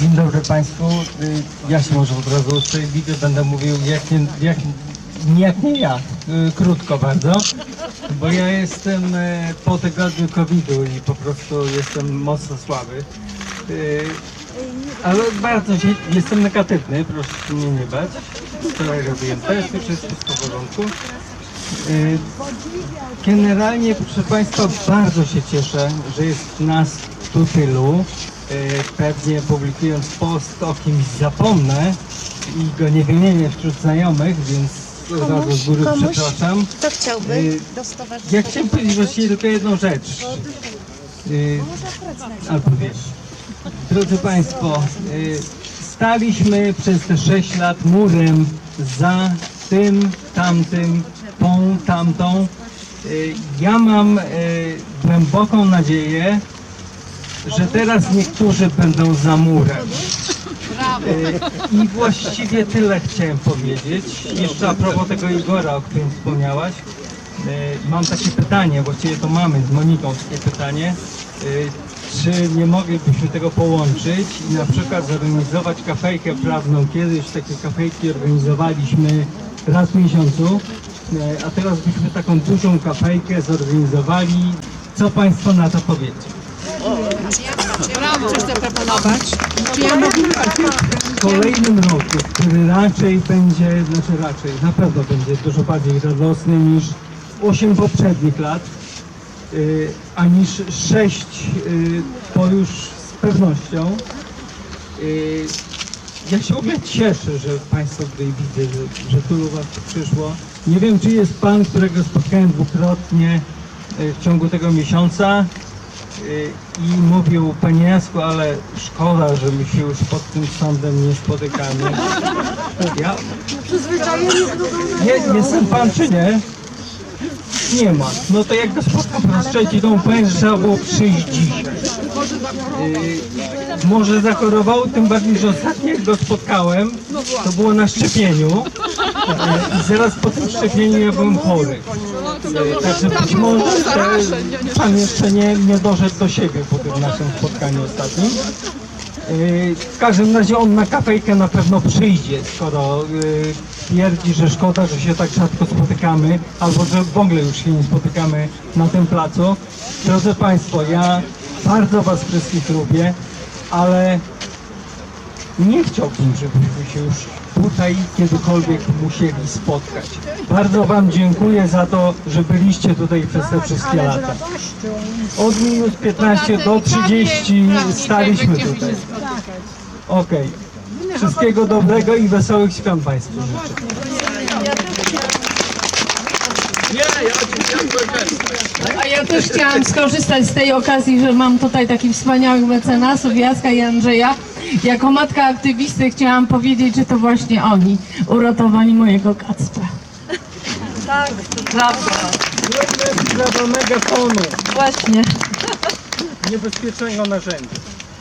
Dzień dobry Państwu. Y, Ja się może od razu usprawiedliwię, będę mówił jak nie, jak, jak nie ja, y, krótko bardzo, bo ja jestem y, po tygodniu COVID-u i po prostu jestem mocno słaby. Ale bardzo się, jestem negatywny, proszę się mnie nie bać. Wczoraj robiłem testy, wszystko jest w porządku. Generalnie, proszę Państwa, bardzo się cieszę, że jest nas tu tylu. Y, Pewnie publikując post o kimś zapomnę i go nie wymienię wśród znajomych, więc od razu z góry komuś? przepraszam. Kto chciałby Y, do stowarzyszenia? Ja chciałem powiedzieć właściwie tylko jedną rzecz. Y, Albo dwie. Drodzy Państwo, y, staliśmy przez te 6 lat murem za tym, tamtym, tą, tamtą. Y, Ja mam y, głęboką nadzieję, że teraz niektórzy będą za murem. Y, I właściwie tyle chciałem powiedzieć. Jeszcze a propos tego Igora, o którym wspomniałaś. Y, Mam takie pytanie, właściwie to mamy z Moniką takie pytanie. Y, Czy nie moglibyśmy tego połączyć i na przykład zorganizować kafejkę prawną? Kiedyś takie kafejki organizowaliśmy raz w miesiącu, a teraz byśmy taką dużą kafejkę zorganizowali. Co Państwo na to powiecie? Zaproponować? Czy ja mogę? w kolejnym roku, który raczej będzie, znaczy raczej, na pewno będzie dużo bardziej radosny niż 8 poprzednich lat, y, a niż 6 y, to już z pewnością. Y, ja się w ogóle cieszę, że Państwo tutaj widzę, że, że tylu Was przyszło. Nie wiem, czy jest Pan, którego spotkałem dwukrotnie y, w ciągu tego miesiąca y, i mówił, Panie Jasku, ale szkoda, że my się już pod tym sądem nie spotykamy. Ja... Je, jestem Pan, czy nie? Nie ma. No to jak go spotkam po raz trzeci, to mu powiem, że trzeba było przyjść dzisiaj. Yy, może zachorował, tym bardziej, że ostatnio jak go spotkałem, to było na szczepieniu. Yy, I zaraz po tym szczepieniu ja byłem chory. Yy, także być może pan jeszcze nie, nie doszedł do siebie po tym naszym spotkaniu ostatnim. W każdym razie on na kafejkę na pewno przyjdzie, skoro twierdzi, że szkoda, że się tak rzadko spotykamy, albo że w ogóle już się nie spotykamy na tym placu. Drodzy Państwo, ja bardzo Was wszystkich lubię, ale nie chciałbym, żebyśmy się już tutaj kiedykolwiek musieli spotkać. Bardzo Wam dziękuję za to, że byliście tutaj przez te wszystkie lata. Od minus 15 do 30 staliśmy tutaj. Okej. Wszystkiego dobrego i wesołych świąt Państwu życzę. A ja też chciałam skorzystać z tej okazji, że mam tutaj takich wspaniałych mecenasów, Jacka i Andrzeja. Jako matka aktywisty chciałam powiedzieć, że to właśnie oni uratowali mojego Kacpra. Zróbmy brawo megafonu, Właśnie. niebezpiecznego narzędzia.